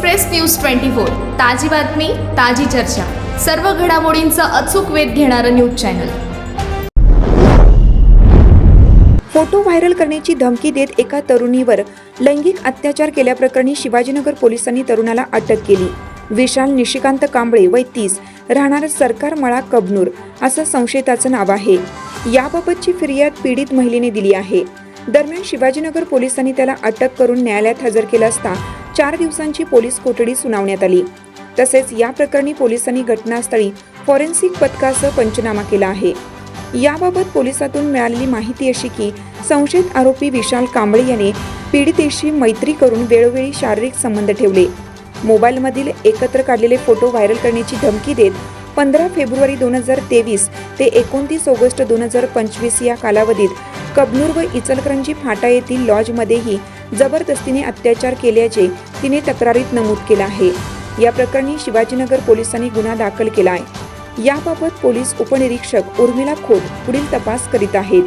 Express news twenty four ताजी बातमी ताजी चर्चा. सर्व घडामोडींचा अचूक वेध घेणारं न्यूज चॅनल. फोटो व्हायरल करण्याची धमकी देत एका तरुणीवर लैंगिक अत्याचार केल्याप्रकरणी शिवाजीनगर पोलिसांनी तरुणाला अटक केली. विशाल निशिकांत कांबळे वय तीस राहणार सरकार मळा कबनूर असं संशयिताचं नाव आहे. याबाबतची फिर्याद पीडित महिलेने दिली आहे. दरम्यान शिवाजीनगर पोलिसांनी त्याला अटक करून न्यायालयात हजर केलं असता चार दिवसांची पोलीस कोठडी सुनावण्यात आली. तसेच या प्रकरणी पोलिसांनी घटनास्थळी फॉरेन्सिक पथकासह पंचनामा केला आहे. याबाबत पोलिसातून मिळालेली माहिती अशी की संशयित आरोपी विशाल कांबळे याने पीडितेशी मैत्री करून वेळोवेळी शारीरिक संबंध ठेवले. मोबाईलमधील एकत्र काढलेले फोटो व्हायरल करण्याची धमकी देत पंधरा फेब्रुवारी दोन हजार तेवीस ते एकोणतीस ऑगस्ट दोन हजार पंचवीस या कालावधीत कबनूर व इचलकरंजी फाटा येथील लॉजमध्येही जबरदस्तीने अत्याचार केल्याचे तिने तक्रारीत नमूद केलं आहे. या प्रकरणी शिवाजीनगर पोलिसांनी गुन्हा दाखल केला आहे याबाबत पोलीस उपनिरीक्षक उर्मिला खोत पुढील तपास करीत आहेत.